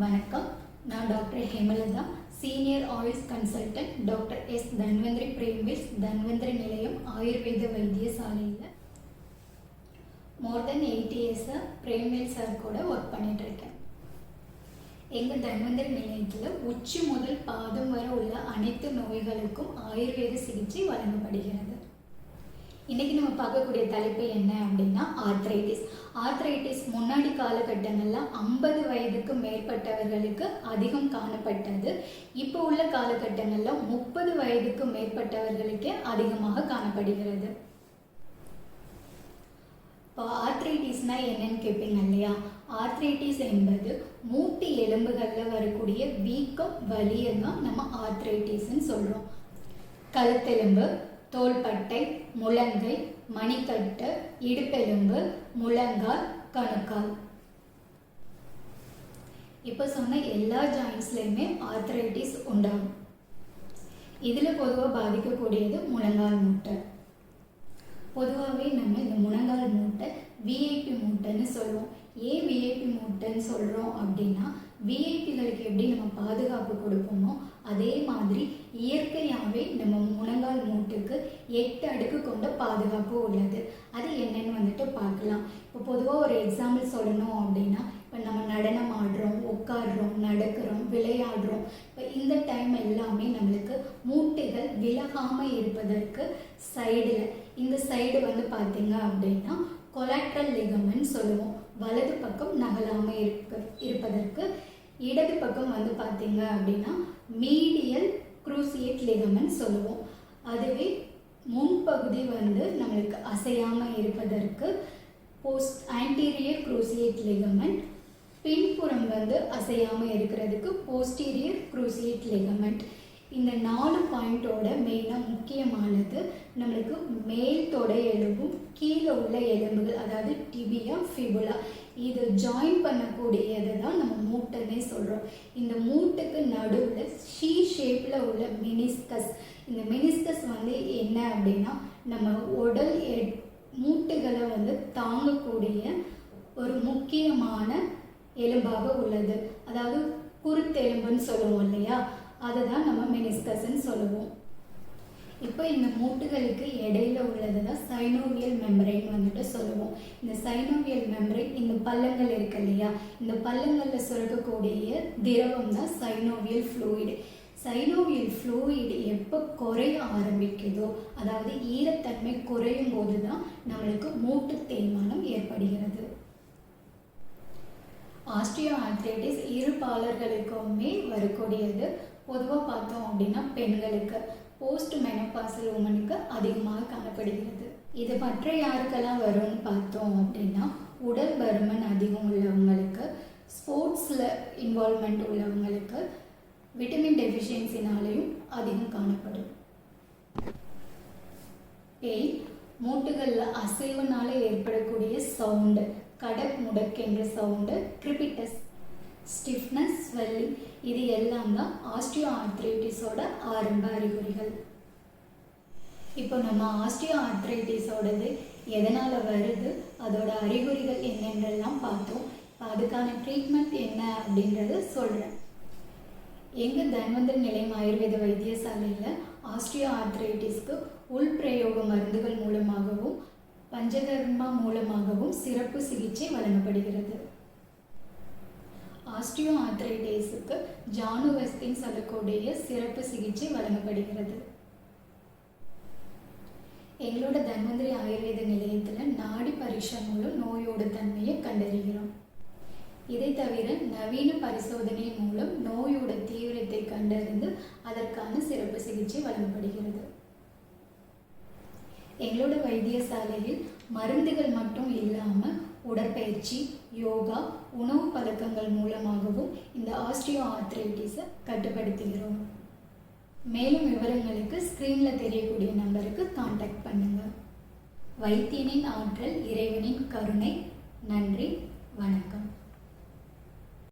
வணக்கம். நான் doctor Hemalatha senior Ayush consultant doctor S Dhanvantari பிரேம்விஸ் Dhanvantari நிலையம் ஆயுர்வேத வைத்தியசாலையில். மோர் தென் எயிட் இயர்ஸாக பிரேம்வேல் சார் கூட ஒர்க் பண்ணிகிட்ருக்கேன் எங்கள் தன்வந்திரி நிலையத்தில் உச்சி முதல் பாதம் வரை உள்ள அனைத்து நோய்களுக்கும் ஆயுர்வேத சிகிச்சை வழங்கப்படுகிறது. இன்னைக்கு நம்ம பார்க்கக்கூடிய தலைப்பு என்ன அப்படின்னா ஆர்த்ரைட்டிஸ் ஆர்த்ரைட்டிஸ் முன்னாடி காலகட்டங்களில் ஐம்பது வயதுக்கு மேற்பட்டவர்களுக்கு அதிகம் காணப்பட்டது. இப்போ உள்ள காலகட்டங்களில் முப்பது வயதுக்கு மேற்பட்டவர்களுக்கே அதிகமாக காணப்படுகிறது. இப்போ ஆர்த்ரைட்டிஸ்னா என்னன்னு கேட்பீங்க இல்லையா? ஆர்த்ரைட்டிஸ் என்பது மூட்டு எலும்புகளில் வரக்கூடிய வீக்கம் வலியை தான் நம்ம ஆர்த்ரைட்டிஸ்ன்னு சொல்கிறோம் கழுத்தெலும்பு தோள்பட்டை முழங்கை மணிக்கட்டு இடுப்பெலும்பு முழங்கால் கணுக்கால். இப்போ சொன்ன எல்லா ஜாயின்ஸ்லையுமே ஆர்த்ரைட்டிஸ் உண்டாகும். இதில் பொதுவாக பாதிக்கக்கூடியது முழங்கால் மூட்டை. பொதுவாகவே நம்ம இந்த முழங்கால் மூட்டை விஐபி மூட்டைன்னு சொல்லுவோம். ஏன் விஐபி மூட்டைன்னு சொல்கிறோம் அப்படின்னா விஐபிகளுக்கு எப்படி நம்ம பாதுகாப்பு கொடுப்போமோ அதே மாதிரி இயற்கையாகவே நம்ம முழங்கால் மூட்டுக்கு எட்டு அடுக்கு கொண்ட பாதுகாப்பு உள்ளது. அது என்னன்னு வந்துட்டு பார்க்கலாம். இப்போ பொதுவாக ஒரு எக்ஸாம்பிள் சொல்லணும் அப்படின்னா இப்போ நம்ம நடனம் ஆடுறோம் உட்காடுறோம் நடக்கிறோம் விளையாடுறோம். இப்போ இந்த டைம் எல்லாமே நம்மளுக்கு மூட்டுகள் விலகாமல் இருப்பதற்கு சைடில் இந்த சைடு வந்து பார்த்தீங்க அப்படின்னா கொலாட்ரல் லிகமெண்ட் சொல்லுவோம். வலது பக்கம் நகலாமல் இருக்க இருப்பதற்கு இடது பக்கம் வந்து பார்த்தீங்க அப்படின்னா மீடியல் குரூசியேட் லிகமெண்ட் சொல்லுவோம். அதுவே முன்பகுதி வந்து நம்மளுக்கு அசையாமல் இருப்பதற்கு போஸ்ட் ஆன்டீரியர் குரூசியேட் லிகமெண்ட் பின்புறம் வந்து அசையாமல் இருக்கிறதுக்கு போஸ்டீரியர் குரூசியேட் லிகமெண்ட் இந்த நாலு பாயிண்டோட மெயினாக முக்கியமானது நம்மளுக்கு மேல் தொடை எலும்பும் கீழே உள்ள எலும்புகள் அதாவது டிபியா ஃபிபுலா இது ஜாயின் பண்ணக்கூடியது தான் நம்ம மூட்டைன்னே சொல்கிறோம் இந்த மூட்டுக்கு நடுவில் ஷீ ஷேப்பில் உள்ள மினிஸ்கஸ் இந்த மினிஸ்கஸ் வந்து என்ன அப்படின்னா நம்ம உடல் எ- மூட்டுகளை வந்து தாங்கக்கூடிய ஒரு முக்கியமான எலும்பாக உள்ளது. அதாவது குருத்தெலும்புன்னு சொல்லுவோம் இல்லையா? அதை தான் நம்ம மெனிஸ்கஸ்ன்னு சொல்லுவோம். இப்போ இந்த மூட்டுகளுக்கு இடையில உள்ளது தான் சைனோவியல் மெம்பரைன் வந்துட்டு சொல்லுவோம். இந்த சைனோவியல் மெம்பரைன் இந்த பள்ளங்கள் இருக்கு இல்லையா? இந்த பள்ளங்களில் சுரக்கக்கூடிய திரவம் தான் சைனோவியல் ஃப்ளூயிடு சைனோவியல் ஃப்ளூயிடு எப்போ குறைய ஆரம்பிக்குதோ அதாவது ஈரத்தன்மை குறையும் போது தான் நம்மளுக்கு மூட்டு தேய்மானம் ஏற்படுகிறது. ஆஸ்ட்ரியோ ஆர்த்ரைட்டிஸ் இரு பாலர்களுக்குமே வரக்கூடியது. பொதுவாக பார்த்தோம் அப்படின்னா பெண்களுக்கு. போஸ்ட் மெனோபாசல் உமனுக்கு அதிகமாக காணப்படுகிறது. இது மற்ற யாருக்கெல்லாம் வரும்னு பார்த்தோம் அப்படின்னா உடல் பருமன் அதிகம் உள்ளவங்களுக்கு ஸ்போர்ட்ஸில் இன்வால்மெண்ட் உள்ளவங்களுக்கு விட்டமின் டெஃபிஷியன்சினாலையும் அதிகம் காணப்படும். பெயின் மூட்டுகளில் அசைவுனால ஏற்படக்கூடிய சவுண்டு கடக் முடக் என்ற சவுண்டு கிரிபிட்டஸ் ஸ்டிஃப்னஸ் ஸ்வெல்லிங் இது எல்லாம் தான் ஆஸ்டியோ ஆர்த்ரைட்டிஸோட ஆரம்ப அறிகுறிகள். இப்போ நம்ம ஆஸ்டியோ ஆர்த்ரைட்டிஸோடது எதனால் வருது அதோட அறிகுறிகள் என்னென்றெல்லாம் பார்த்தோம். இப்போ அதுக்கான ட்ரீட்மெண்ட் என்ன அப்படின்றத சொல்கிறேன் எங்கள் தன்வந்தர் நிலையம் ஆயுர்வேத வைத்தியசாலையில் ஆஸ்ட்ரியோ ஆர்த்ரைட்டிஸ்க்கு உள்பிரயோக மருந்துகள் மூலமாகவும் பஞ்சகர்மா மூலமாகவும் சிறப்பு சிகிச்சை வழங்கப்படுகிறது. ஆஸ்ட்ரியோ ஆர்த்ரைட்டிஸுக்கு ஜானுவஸ்தின் சொல்லக்கூடிய சிறப்பு சிகிச்சை வழங்கப்படுகிறது. எங்களோட தன்வந்திரி ஆயுர்வேத நிலையத்தில் நாடி பரீட்சை மூலம் நோயோட தன்மையை கண்டறிகிறோம். இதை தவிர நவீன பரிசோதனை மூலம் நோயோட தீவிரத்தை கண்டறிந்து அதற்கான சிறப்பு சிகிச்சை வழங்கப்படுகிறது. எங்களோட வைத்தியசாலையில் மருந்துகள் மட்டும் இல்லாமல் உடற்பயிற்சி யோகா உணவு பழக்கங்கள் மூலமாகவும் இந்த ஆஸ்ட்ரியோ ஆர்த்ரைட்டிஸை கட்டுப்படுத்துகிறோம். மேலும் விவரங்களுக்கு ஸ்க்ரீனில் தெரியக்கூடிய நம்பருக்கு காண்டாக்ட் பண்ணுங்கள் வைத்தியனின் ஆற்றல் இறைவனின் கருணை. நன்றி. வணக்கம்.